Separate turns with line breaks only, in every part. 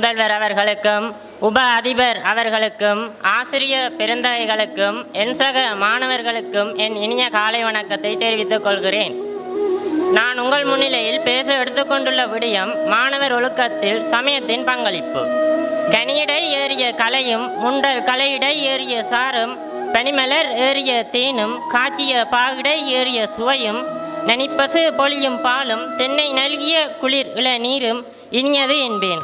முதல்வர் அவர்களுக்கும் உப அதிபர் அவர்களுக்கும் ஆசிரிய பெருந்தகைகளுக்கும் என் சக மாணவர்களுக்கும் என் இனிய காலை வணக்கத்தை தெரிவித்துக் கொள்கிறேன். நான் உங்கள் முன்னிலையில் பேச எடுத்துக்கொண்டுள்ள விடயம் மாணவர் ஒழுக்கத்தில் சமயத்தின் பங்களிப்பு. கனியிடை ஏறிய கலையும் முன்றல் கலையிடை ஏறிய சாரும் பனிமலர் ஏறிய தேனும் காய்ச்சிய பாகிடை ஏறிய சுவையும் நனிப்பசு பொழியும் பாலும் தென்னை நல்கிய குளிர் இள நீரும் இனியது என்பேன்.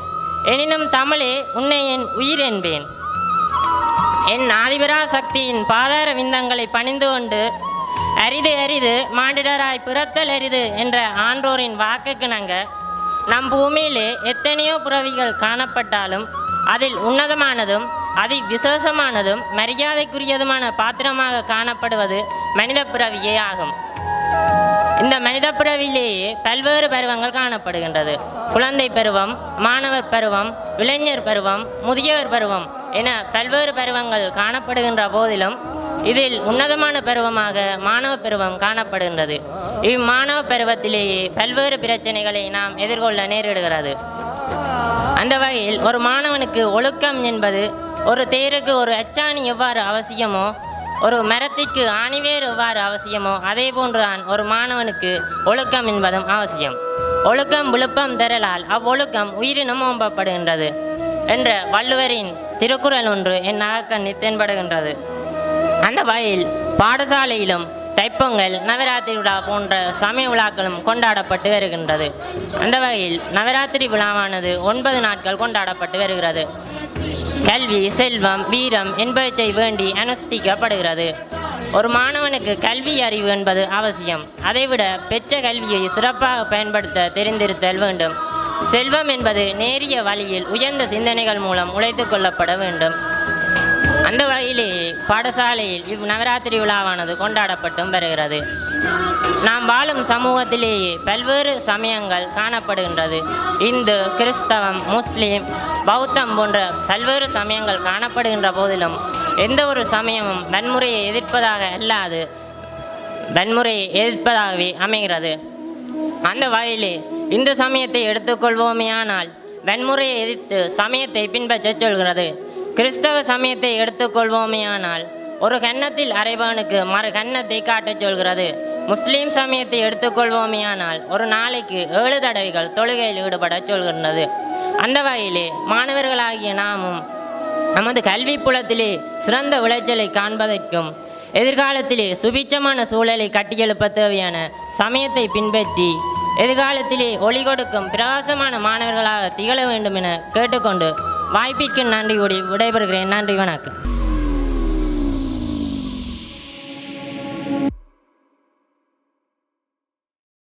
எனினும் தமிழே உன்னை என் உயிர் என்பேன். என் ஆதிபரா சக்தியின் பாதார விந்தங்களை பணிந்து கொண்டு அரிது அரிது மாண்டிடராய் பிறத்தல் அரிது என்ற ஆன்றோரின் வாக்குக்கு நாங்க நம் பூமியிலே எத்தனையோ புறவிகள் காணப்பட்டாலும் அதில் உன்னதமானதும் அதி விசேஷமானதும் மரியாதைக்குரியதுமான பாத்திரமாக காணப்படுவது மனித பிறவியே ஆகும். இந்த மனித பிறவிலேயே பல்வேறு பருவங்கள் காணப்படுகின்றது. குழந்தை பருவம் மாணவர் பருவம் இளைஞர் பருவம் முதியவர் பருவம் என பல்வேறு பருவங்கள் காணப்படுகின்ற போதிலும் இதில் உன்னதமான பருவமாக மாணவ பருவம் காணப்படுகின்றது. இம்மாணவ பருவத்திலேயே பல்வேறு பிரச்சனைகளை நாம் எதிர்கொள்ள நேரிடுகிறது. அந்த வகையில் ஒரு மாணவனுக்கு ஒழுக்கம் என்பது ஒரு தேருக்கு ஒரு அச்சாணி எவ்வாறு அவசியமோ ஒரு மரத்திற்கு ஆணிவேர் எவ்வாறு அவசியமோ அதே போன்றுதான் ஒரு மாணவனுக்கு ஒழுக்கம் என்பதும் அவசியம். ஒழுக்கம் விழுப்பம் தரலால் அவ்வொழுக்கம் உயிரினம் ஓம்பப்படுகின்றது என்ற வள்ளுவரின் திருக்குறள் ஒன்று என் நாகக்கண்ணி தென்படுகின்றது. அந்த வகையில் பாடசாலையிலும் தைப்பொங்கல் நவராத்திரி விழா போன்ற சமய விழாக்களும் கொண்டாடப்பட்டு வருகின்றது. அந்த வகையில் நவராத்திரி விழாவானது ஒன்பது நாட்கள் கொண்டாடப்பட்டு வருகிறது. கல்வி செல்வம் வீரம் என்பவற்றை வேண்டி அனுஷ்டிக்கப்படுகிறது. ஒரு மாணவனுக்கு கல்வி அறிவு என்பது அவசியம். அதைவிட பெற்ற கல்வியை சிறப்பாக பயன்படுத்த தெரிந்திருத்தல் வேண்டும். செல்வம் என்பது நேரிய வழியில் உயர்ந்த சிந்தனைகள் மூலம் உழைத்துக் கொள்ளப்பட வேண்டும். அந்த வகையிலேயே பாடசாலையில் இவ் நவராத்திரி விழாவானது கொண்டாடப்பட்டும் வருகிறது. நாம் வாழும் சமூகத்திலேயே பல்வேறு சமயங்கள் காணப்படுகின்றது. இந்து கிறிஸ்தவம் முஸ்லீம் பௌத்தம் போன்ற பல்வேறு சமயங்கள் காணப்படுகின்ற போதிலும் எந்த ஒரு சமயமும் வன்முறையை எதிர்ப்பதாக அல்லாது வன்முறையை எதிர்ப்பதாகவே அமைகிறது. அந்த வகையிலே இந்து சமயத்தை எடுத்துக்கொள்வோமேயானால் வன்முறையை எதிர்த்து சமயத்தை பின்பற்றச் சொல்கிறது. கிறிஸ்தவ சமயத்தை எடுத்துக்கொள்வோமேயானால் ஒரு கன்னத்தில் அரைவானுக்கு மறு கன்னத்தை காட்டச் சொல்கிறது. முஸ்லீம் சமயத்தை எடுத்துக்கொள்வோமேயானால் ஒரு நாளைக்கு ஏழு தடவைகள் தொழுகையில் ஈடுபடச் சொல்கின்றது. அந்த வகையிலே மாணவர்களாகிய நாமும் நமது கல்வி புலத்திலே சிறந்த விளைச்சலை காண்பதற்கும் எதிர்காலத்திலே சுபிட்சமான சூழலை கட்டியெழுப்ப தேவையான சமயத்தை பின்பற்றி எதிர்காலத்திலே ஒளி கொடுக்கும் பிரகாசமான மாணவர்களாக திகழ வேண்டும் என கேட்டுக்கொண்டு வாய்ப்பிற்கு நன்றி கூடி விடைபெறுகிறேன். நன்றி வணக்கம்.